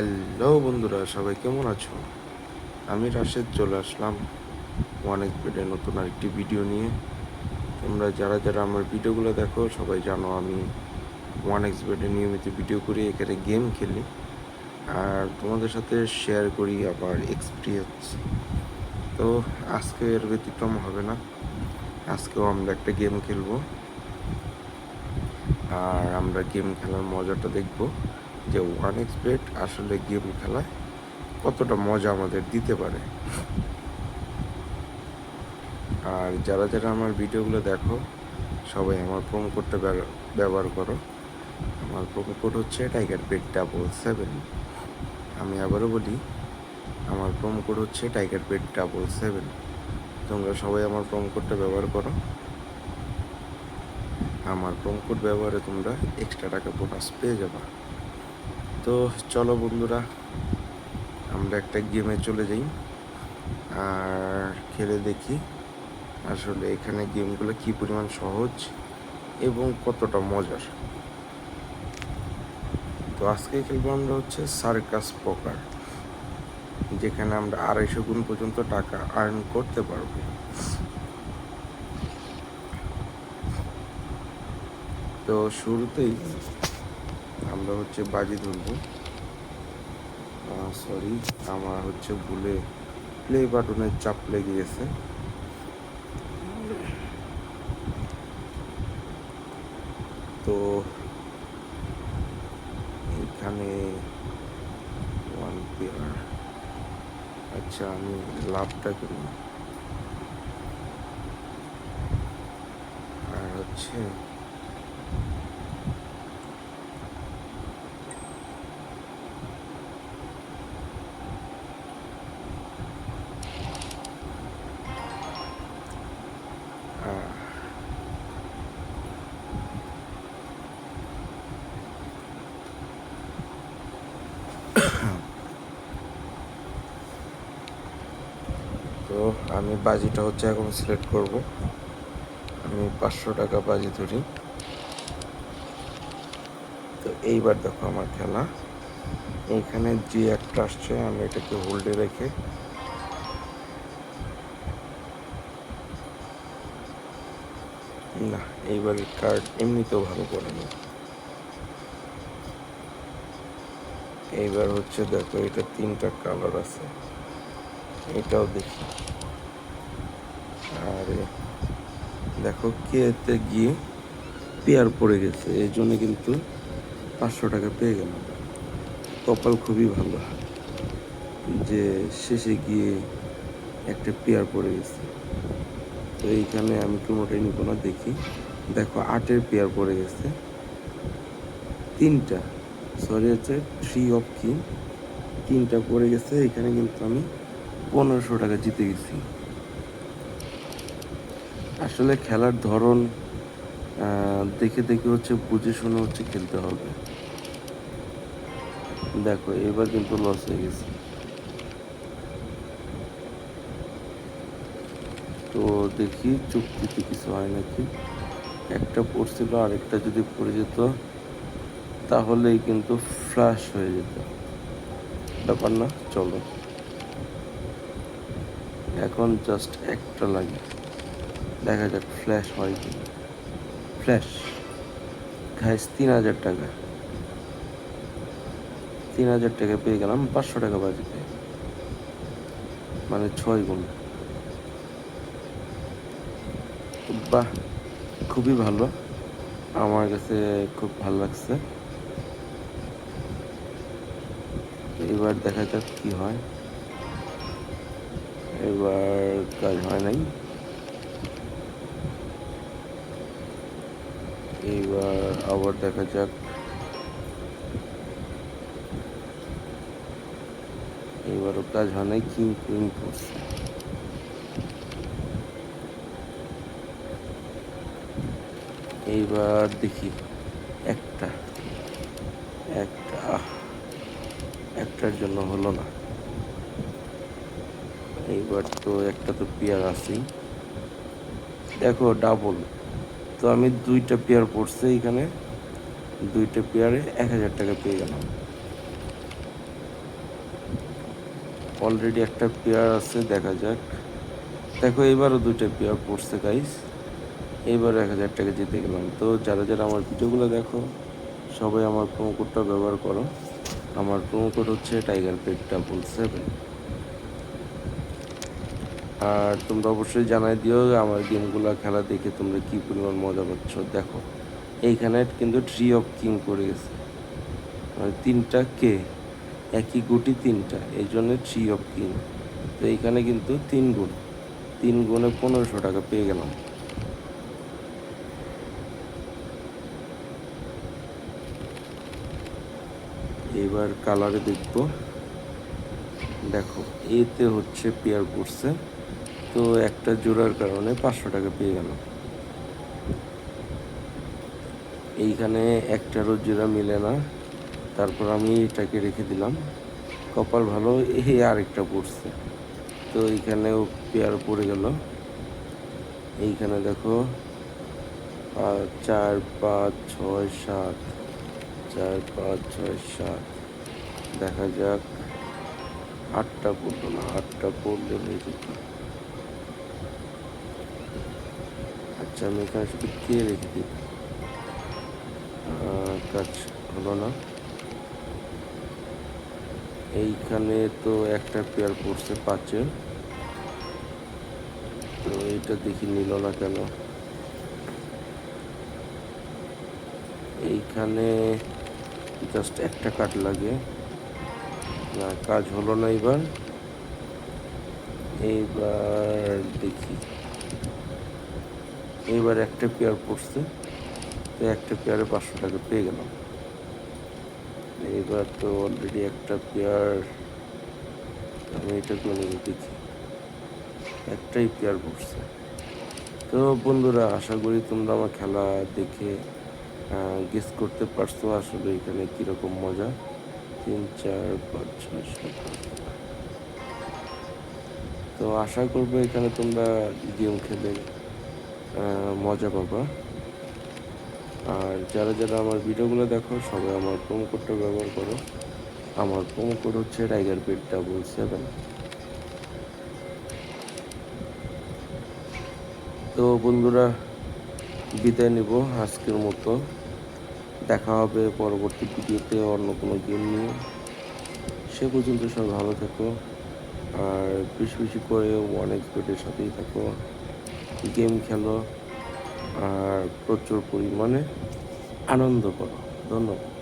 Hello বন্ধুরা, সবাই কেমন আছো? আমি রাশেদ, চলে আসলাম ওয়ান এক্সপেডের নতুন আরেকটি ভিডিও নিয়ে। তোমরা যারা যারা আমার ভিডিওগুলো দেখো, সবাই জানো আমি ওয়ান এক্সপেডে নিয়মিত ভিডিও করি, এখানে গেম খেলি। আর তোমাদের সাথে শেয়ার করি আমার এক্সপিরিয়েন্স তো আজকে এর ব্যতিক্রম হবে না। আজকেও আমরা একটা গেম খেলব। আর আমরা গেম খেলার মজাটা দেখব। যে ওয়ান এক্সপেট আসলে গেম খেলায় কতটা মজা আমাদের দিতে পারে। আর যারা যারা আমার ভিডিওগুলো দেখো, সবাই আমার প্রোমো কোডটা ব্যবহার করো। আমার প্রোমো কোড হচ্ছে টাইগার বেড ডাবল সেভেন আমি আবারও বলি, আমার প্রোমো কোড হচ্ছে টাইগার বেড ডাবল সেভেন তোমরা সবাই আমার প্রোমো কোডটা ব্যবহার করো। আমার প্রোমো কোড ব্যবহারে তোমরা এক্সট্রা টাকা বোনাস পেয়ে যাবা। তো চলো বন্ধুরা, আমরা একটা গেমে চলে যাই আর খেলে দেখি আসলে এখানে গেমগুলো কি পরিমাণ সহজ এবং কতটা মজার। তো আজকে খেলব আমরা হচ্ছে সার্কাস পকার, যেখানে আমরা আড়াইশো গুণ পর্যন্ত টাকা আর্ন করতে পারব। তো শুরুতেই আমরা হচ্ছে বাজি ধরবো। সরি আমার হচ্ছে ভুলে প্লে বাটনের চাপ লেগে গেছে। তো এখানে ওয়ান আচ্ছা আমি লাভটা করি। আর হচ্ছে তো আমি বাজিটা হচ্ছে এখন সিলেক্ট করব। আমি পাঁচশো টাকা বাজি ধরি। তো এইবার দেখো আমার খেলা। এইখানে যে একটা আসছে, আমি এটাকে হোল্ডে রেখে না, এইবার কার্ড এমনিতেও ভালো পড়েনি এইবার হচ্ছে দেখো, এটা তিনটা কালার আছে। এটাও দেখি। আরে, দেখো, কেতে গিয়ে পেয়ার পড়ে গেছে। এই জন্য কিন্তু পাঁচশো টাকা পেয়ে গেলাম। কপাল খুবই ভালো। যে শেষে গিয়ে একটা পেয়ার পড়ে গেছে। তো এইখানে আমি কোনোটাই নিব না, দেখি। দেখো, আটের পেয়ার পড়ে গেছে। তিনটা, সরি, হচ্ছে থ্রি অফ কিং তিনটা পড়ে গেছে। এখানে কিন্তু আমি পনেরোশো টাকা জিতে গেছি। আসলে খেলার ধরন দেখে দেখে হচ্ছে বুঝে শুনে হচ্ছে খেলতে হবে। দেখো, এবার কিন্তু লস হয়ে গেছে। তো দেখি চুক্তিতে কিছু হয় নাকি? একটা পড়ছিল, আরেকটা যদি পড়ে যেত, তাহলেই কিন্তু ফ্ল্যাশ হয়ে যেত। ব্যাপার না, চলো। এখন জাস্ট একটা লাগে দেখা যাক ফ্ল্যাশ হয় কি ফ্ল্যাশ ঘাইস তিন হাজার টাকা। তিন হাজার টাকা পেয়ে গেলাম, পাঁচশো টাকা বাজিতে মানে ছয় গুণ। বাহ, খুবই ভালো। আমার কাছে খুব ভালো লাগছে। এবার দেখা যাক কি হয়। এবার কাজ হয় নাই। এইবার আবার দেখা যাক। এবারও কাজ হয় নাই কিং এইবার দেখি, একটা একটা একটার জন্য হলো না। এইবার তো একটা তো পেয়ার আছেই দেখো ডাবল তো আমি দুইটা পেয়ার পড়ছে এখানে। দুইটা পেয়ারে এক হাজার টাকা পেয়ে গেলাম। অলরেডি একটা পেয়ার আছে, দেখা যাক। দেখো এবারও দুইটা পেয়ার পড়ছে গাইস এইবার এক হাজার টাকা জিতে গেলাম। তো যারা যারা আমার ভিডিওগুলো দেখো, সবাই আমার প্রোমো কোডটা ব্যবহার করো। আমার প্রোমো কোড হচ্ছে টাইগার পেট ডাবল সেভেন আর তোমরা অবশ্যই জানাই দিও আমার গেমগুলো খেলা দেখে তোমরা কী পরিমাণ মজা পাচ্ছ, দেখো। এইখানে কিন্তু ট্রি অফ কিং করে গেছে। মানে তিনটা কে? একই গুটি তিনটা এই জন্য থ্রি অফ কিং তো এইখানে কিন্তু তিন গুণ। তিন গুণে পনেরোশো টাকা পেয়ে গেলাম। এবার কালারে দেখব। দেখো এতে হচ্ছে পেয়ার পড়ছে তো একটা জোড়ার কারণে পাঁচশো টাকা পেয়ে গেল। এইখানে একটারও জোড়া মিলে না। তারপর আমি এটাকে রেখে দিলাম। কপাল ভালো এই আরেকটা পড়ছে। তো এইখানেও পেয়ার পড়ে গেল। এইখানে দেখো চার, পাঁচ, ছয়, সাত, চার, পাঁচ, ছয়, সাত। দেখা যাক, আটটা পড়ল না, আটটা পড়লে হয়ে যেত আচ্ছা আমি এখানে শুধু কে রেখে দিই কাজ হলো না। এইখানে তো একটা পেয়ার পড়ছে পাঁচের। তো এইটা দেখি নিল না কেন? এইখানে জাস্ট একটা কাট লাগে। না, কাজ হলো না এবার। এইবার দেখি। এইবার একটা পেয়ার পড়ছে তো একটা পেয়ারে পাঁচশো টাকা পেয়ে গেলাম। এইবার তো অলরেডি একটা পেয়ার আমি এটা করে দেখি একটাই পেয়ার পড়ছে তো বন্ধুরা, আশা করি তোমরা আমার খেলা দেখে গেস করতে পারছ আসলে এখানে কীরকম মজা। তিন, চার, পাঁচ, ছয়, সাত তো আশা করব এখানে তোমরা গেম খেলে। মজা পাবা। আর যারা যারা আমার ভিডিওগুলো দেখো, সবাই আমার প্রোমো কোডটা ব্যবহার করো। আমার প্রোমো কোড হচ্ছে টাইগার পেট ডাবল সেভেন তো বন্ধুরা, বিদায় নিব আজকের মতো। দেখা হবে পরবর্তী ভিডিওতে অন্য কোনো গেম নিয়ে। সে পর্যন্ত সবাই ভালো থাকো। আর বেশি বেশি করে ওয়ান এক্সপের্টের সাথেই থাকো। গেম খেলো আর প্রচুর পরিমাণে আনন্দ করো। ধন্যবাদ।